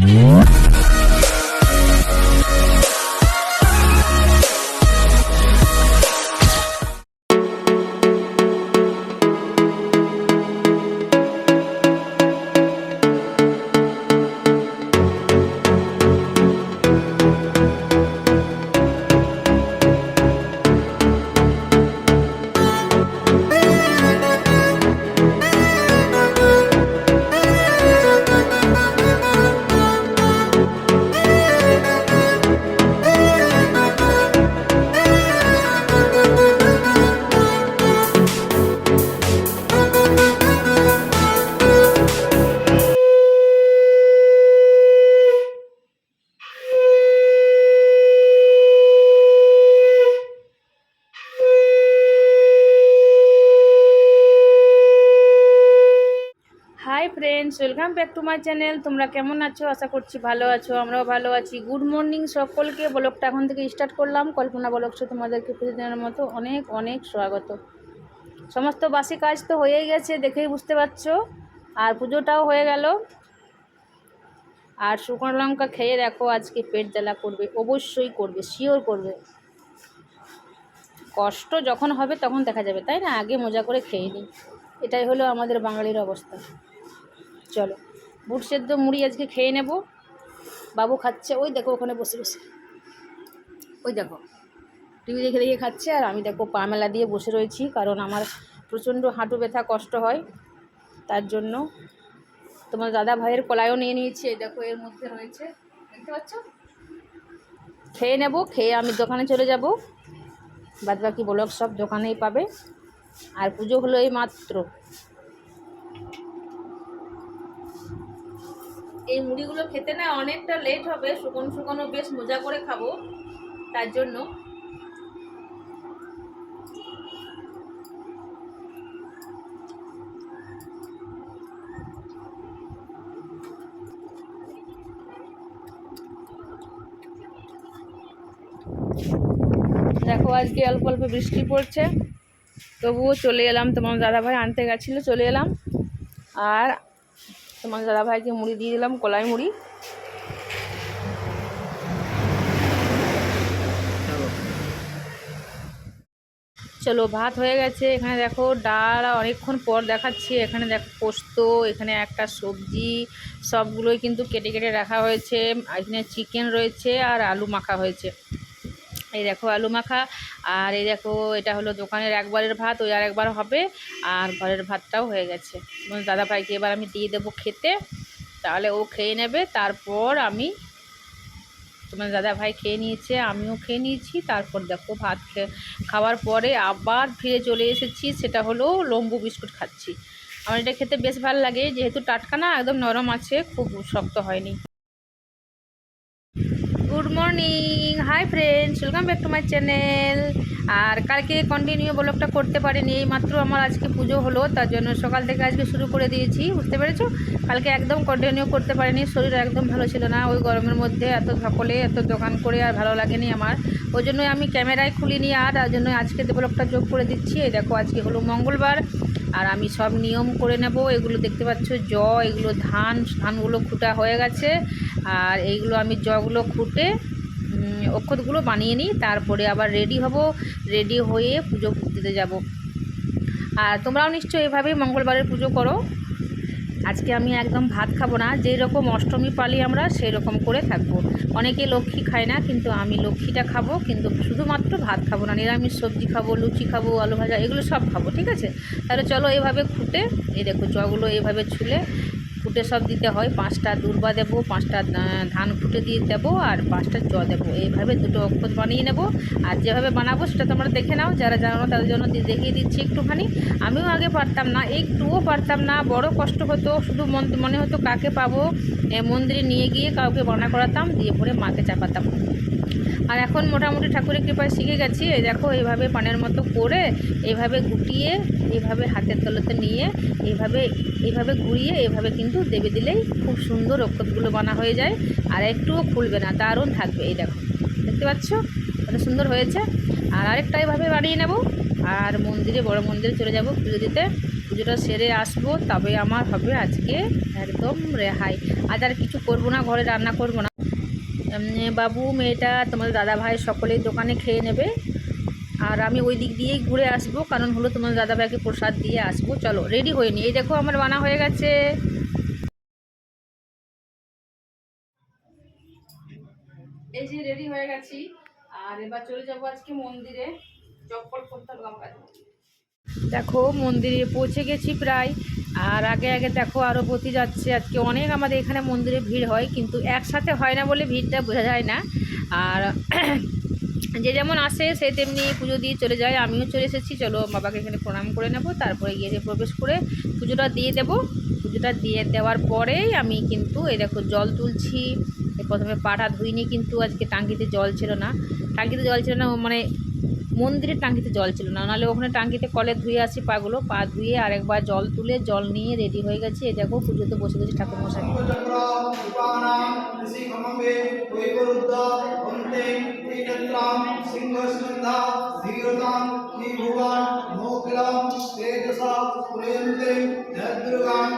Hi welcome back to my channel তোমরা কেমন আছো? আশা করছি ভালো আছো, আমরাও ভালো আছি। গুড মর্নিং সকলকে। ব্লগটা এখন থেকে স্টার্ট করলাম। কল্পনা ব্লগসে তোমাদেরকে প্রতিদিনের মতো অনেক অনেক স্বাগত। সমস্ত বাসি কাজ তো হয়েই গেছে, দেখেই বুঝতে পারছ। আর পুজোটাও হয়ে গেল। আর শুকনো লঙ্কা খেয়ে দেখো, আজকে পেট জ্বালা করবে। অবশ্যই করবে শিওর করবে। কষ্ট যখন হবে তখন দেখা যাবে, তাই না? আগে মজা করে খেয়ে নিই। এটাই হলো আমাদের বাঙালির অবস্থা। চলো। বুট সেদ্ধ মুড়ি আজকে খেয়ে নেব। বাবু খাচ্ছে, ওই দেখো ওখানে বসে বসে। ওই দেখো, টিভি দেখে দেখে খাচ্ছে আর আমি দেখো পা মেলা দিয়ে বসে রয়েছি, কারণ আমার প্রচণ্ড হাঁটু ব্যথা, কষ্ট হয় তার জন্য। তোমার দাদা ভাইয়ের কলাইও নিয়ে নিয়েছি, এই দেখো এর মধ্যে রয়েছে। দেখতে পাচ্ছ? খেয়ে নেব, খেয়ে আমি দোকানে চলে যাব। বাদ বাকি ব্লগ সব দোকানেই পাবে। আর পুজো হলো এই মাত্র। এই মুড়িগুলো খেতে না অনেকটা লেট হবে, শুকনো শুকনো বেশ মজা করে খাব, তার জন্য। দেখো, আজকে অল্প অল্প বৃষ্টি পড়ছে, তবুও চলে এলাম, তোমার দাদাভাই আনতে গেছিল, চলে এলাম। আর তোমার দাদাভাইকে মুড়ি দিয়ে দিলাম, কলাই মুড়ি। চলো, ভাত হয়ে গেছে। এখানে দেখো ডাল অনেকক্ষণ পর দেখাচ্ছি। এখানে দেখো পোস্ত, এখানে একটা সবজি, সবগুলোই কিন্তু কেটে কেটে রাখা হয়েছে। এখানে চিকেন রয়েছে আর আলু মাখা হয়েছে। এই দেখো আলু মাখা, আর এই দেখো এটা হলো দোকানের একবারের ভাত, ওই আর একবার হবে, আর ঘরের ভাতটাও হয়ে গেছে। দাদা ভাইকে এবার আমি দিয়ে দেবো খেতে, তাহলে ও খেয়ে নেবে, তারপর আমি তোমার দাদা ভাই খেয়ে নিয়েছে, আমিও খেয়ে নিয়েছি, তারপর দেখো ভাত খাওয়ার পরে আবার ফিরে চলে এসেছি, সেটা হলো লম্বু বিস্কুট খাচ্ছি। আমার এটা খেতে বেশ ভালো লাগে, যেহেতু টাটকা না, একদম নরম আছে, খুব শক্ত হয়নি। Good morning hi friends welcome back to my channel আর কালকে কন্টিনিউ ব্লগটা করতে পারিনি এই মাত্র আমার আজকে পুজো হলো, তার জন্য সকাল থেকে আজকে শুরু করে দিয়েছি, বুঝতে পেরেছ? কালকে একদম কন্টিনিউ করতে পারিনি, শরীর একদম ভালো ছিল না, ওই গরমের মধ্যে এত ধকলে এত দোকান করে আর ভালো লাগেনি আমার। ওই জন্যই আমি ক্যামেরায় খুলিনি আর, তার জন্য আজকে ব্লগটা যোগ করে দিচ্ছি। এই দেখো, আজকে হলো মঙ্গলবার। আর আমি সব নিয়ম করে নেব। এগুলো দেখতে পাচ্ছ, জ, এগুলো ধান, ধানগুলো খুঁটা হয়ে গেছে। আর এইগুলো আমি জগুলো খুঁটে অক্ষতগুলো বানিয়ে নিই। তারপরে আবার রেডি হব। রেডি হয়ে পুজো দিতে যাব। আর তোমরাও নিশ্চয়ই এভাবেই মঙ্গলবারের পুজো করো। আজকে আমি একদম ভাত খাব না যেই রকম অষ্টমী পালি আমরা সেই রকম করে থাকব। অনেকে লক্ষ্মী খায় না, কিন্তু আমি লক্ষ্মীটা খাব, কিন্তু শুধুমাত্র ভাত খাব না, নিরামিষ সবজি খাব, লুচি খাব, আলু ভাজা, এগুলো সব খাব, ঠিক আছে? তাহলে চলো এভাবে খুঁটে, এই দেখো জগুলো এভাবে ছুলে ফুটে সব দিতে হয়। পাঁচটা দুর্বা দেবো, পাঁচটা ধান ফুটে দিয়ে দেবো আর পাঁচটা জ দেবো। এইভাবে দুটো অক্ষত বানিয়ে নেব। আর যেভাবে বানাবো সেটা তোমরা দেখে নাও। যারা জানো তাদের জন্য দেখিয়ে দিচ্ছি একটুখানি। আমিও আগে পারতাম না, একটুও পারতাম না। বড় কষ্ট হতো, শুধু মন, মনে হতো কাকে পাবো। মন্দিরে নিয়ে গিয়ে কাউকে বানা করাতাম, দিয়ে পরে মাকে চাপাতাম। আর এখন মোটামুটি ঠাকুরের কৃপায় শিখে গেছি। দেখো, এইভাবে পানের মতো করে, এইভাবে গুটিয়ে এইভাবে হাতের তলাতে নিয়ে এইভাবে এইভাবে ঘুরিয়ে এভাবে কিন্তু দেবে দিলেই খুব সুন্দর অক্ষতগুলো বানা হয়ে যায় আর একটুও খুলবে না, দারুণ থাকবে এই দেখো। দেখতে পাচ্ছ? কত সুন্দর হয়েছে। আর আরেকটা এইভাবে বানিয়ে নেব। আর মন্দিরে, বড় মন্দিরে চলে যাব পুজো দিতে। পুজোটা সেরে আসব, তবে আমার হবে আজকে একদম রেহাই। আজ আর কিছু করব না, ঘরে রান্না করব না। বাবু, মেয়েটা, তোমাদের দাদা ভাই সকলেই দোকানে খেয়ে নেবে। আর আমি ওই দিক দিয়েই ঘুরে আসব, কারণ হলো তোমার দাদা ভাইকে প্রসাদ দিয়ে আসব। চলো রেডি হয়ে নি। এই দেখো, আমার বানা হয়ে গেছে। এই যে রেডি হয়ে গেছি। আর এবার চলে যাব আজকে মন্দিরে। চপ্পল দেখো, মন্দিরে পৌঁছে গেছি প্রায়। আর আগে আগে দেখো আরও পতি যাচ্ছে। আজকে অনেক আমাদের এখানে মন্দিরে ভিড় হয়, কিন্তু একসাথে হয় না বলে ভিড়টা বোঝা যায় না। আর যে যেমন আসে সে তেমনি পুজো দিয়ে চলে যায়। আমিও চলে এসেছি, চলো বাবাকে এখানে প্রণাম করে নেব। তারপরে গিয়ে যে প্রবেশ করে পুজোটা দিয়ে দেব। পুজোটা দিয়ে দেওয়ার পরেই আমি কিন্তু এই দেখো জল তুলছি। প্রথমে পাটা ধুইনি কিন্তু আজকে টাঙ্কিতে জল ছিল না। টাঙ্কিতে জল ছিল না মানে মন্দিরের টাঙ্কিতে জল ছিল না। নাহলে ওখানে টাঙ্কিতে কলে ধুয়ে আসি পাগুলো। পা ধুয়ে আরেকবার জল তুলে জল নিয়ে রেডি হয়ে গেছে। এই দেখো পুজোতে বসে গেছি ঠাকুর মশাই চক্র উপানাম ঋষি খমবে কৈবরুদ্ধ অন্তে ত্রিনেত্রাম সিংহস্কন্ধা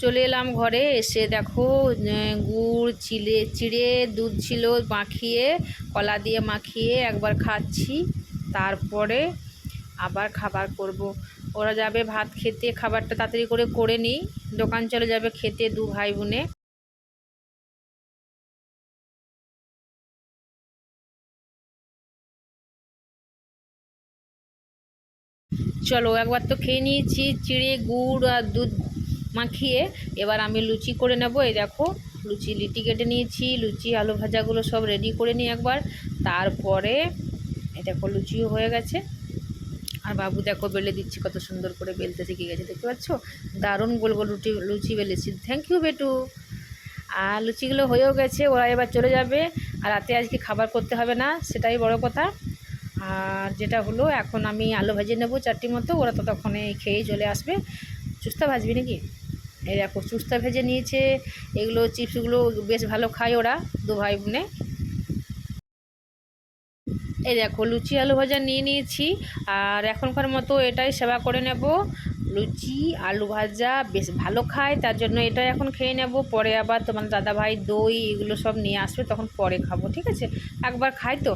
চলো চলে এলাম ঘরে, এসে দেখো গুড় চিড়ে চিড়ে, দুধ ছিল মাখিয়ে, কলা দিয়ে মাখিয়ে একবার খাচ্ছি, তারপরে আবার খাবার করব। ওরা যাবে ভাত খেতে, খাবারটা তাড়াতাড়ি করে করে নিই দোকান চলে যাবে খেতে দু ভাই বোনে চলো, একবার তো খেয়ে নিয়েছি, চিড়ে, গুড় আর দুধ মাখিয়ে এবার আমি লুচি করে নেব। এই দেখো, লুচি লিটি কেটে নিয়েছি, লুচি, আলু ভাজাগুলো সব রেডি করে নিই একবার। তারপরে এই দেখো, লুচিও হয়ে গেছে। আর বাবু দেখো, বেলে দিচ্ছি, কত সুন্দর করে বেলতে শিখে গেছে, দেখতে পাচ্ছ? দারুণ গোল গোল রুটি, লুচি বেলেছি। থ্যাংক ইউ বেটু। আর লুচিগুলো হয়েও গেছে, ওরা এবার চলে যাবে। আর রাতে আজকে খাবার করতে হবে না, সেটাই বড় কথা। আর যেটা হলো, এখন আমি আলু ভাজিয়ে নেব চারটি মতো, ওরা তো তখনই খেয়ে চলে আসবে। চুস্তা ভাজবি নাকি? এই দেখো চুস্তা ভেজে নিয়েছে। এগুলো চিপসগুলো বেশ ভালো খায় ওরা, দু ভাই বোনে। এই দেখো, লুচি, আলু ভাজা নিয়ে নিয়েছি। আর এখনকার মতো এটাই সেবা করে নেব। লুচি, আলু ভাজা বেশ ভালো খায়, তার জন্য এটা এখন খেয়ে নেব। পরে আবার তোমার দাদা ভাই দই এগুলো সব নিয়ে আসবে, তখন পরে খাব, ঠিক আছে? একবার খাই তো,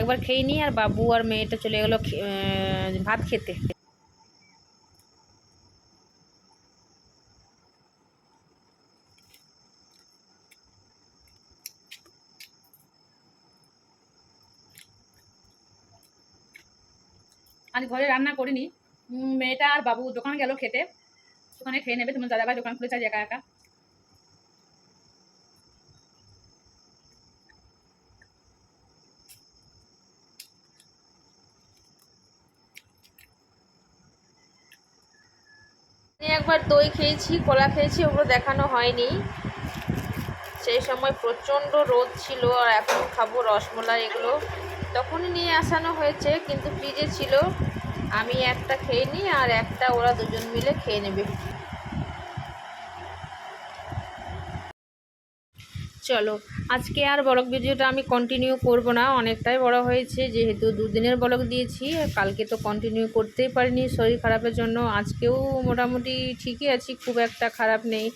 একবার খেয়ে নিই। আর বাবু আর মেয়েটা চলে গেলো ভাত খেতে। আজ ঘরে রান্না করিনি। মেয়েটা আর বাবু দোকানে গেল খেতে। ওখানে খেয়ে নেবে, তোমার দাদাভাই দোকান খুলেছে একা একা। একবার দই খেয়েছি, কলা খেয়েছি, ওগুলো দেখানো হয়নি। সেই সময় প্রচণ্ড রোদ ছিল আর এখন খাব রসমলাই এগুলো। তখনই নিয়ে আসানো হয়েছে, কিন্তু ফ্রিজে ছিল। আমি একটা খেয়ে নিই আর একটা ওরা দুজন মিলে খেয়ে নেবে। চলো, আজকে আর ব্লগ ভিডিওটা আমি কন্টিনিউ করব না, অনেকটাই বড় হয়েছে, যেহেতু দুদিনের ব্লগ দিয়েছি, কালকে তো কন্টিনিউ করতেই পারিনি, শরীর খারাপের জন্য, আজকেও মোটামুটি ঠিকই আছি, খুব একটা খারাপ নেই,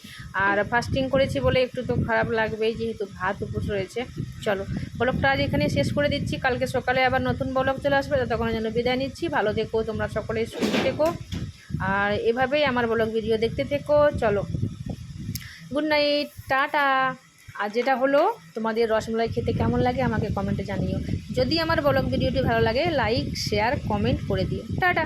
আর ফাস্টিং করেছি বলে একটু তো খারাপ লাগবেই, যেহেতু ভাত উপোস রয়েছে, চলো ব্লগটা আজ এখানে শেষ করে দিচ্ছি, কালকে সকালে আবার নতুন ব্লগ চলে আসবে, ততক্ষণের জন্য বিদায় নিচ্ছি, ভালো থেকো, তোমরা সকলে সুস্থ থেকো, আর এভাবেই আমার ব্লগ ভিডিও দেখতে থেকো, চলো গুড নাইট টাটা। আর যেটা হলো, তোমাদের রসমলাই খেতে কেমন লাগে আমাকে কমেন্টে জানিও। যদি আমার ব্লগ ভিডিওটি ভালো লাগে লাইক শেয়ার কমেন্ট করে দিও। টাটা!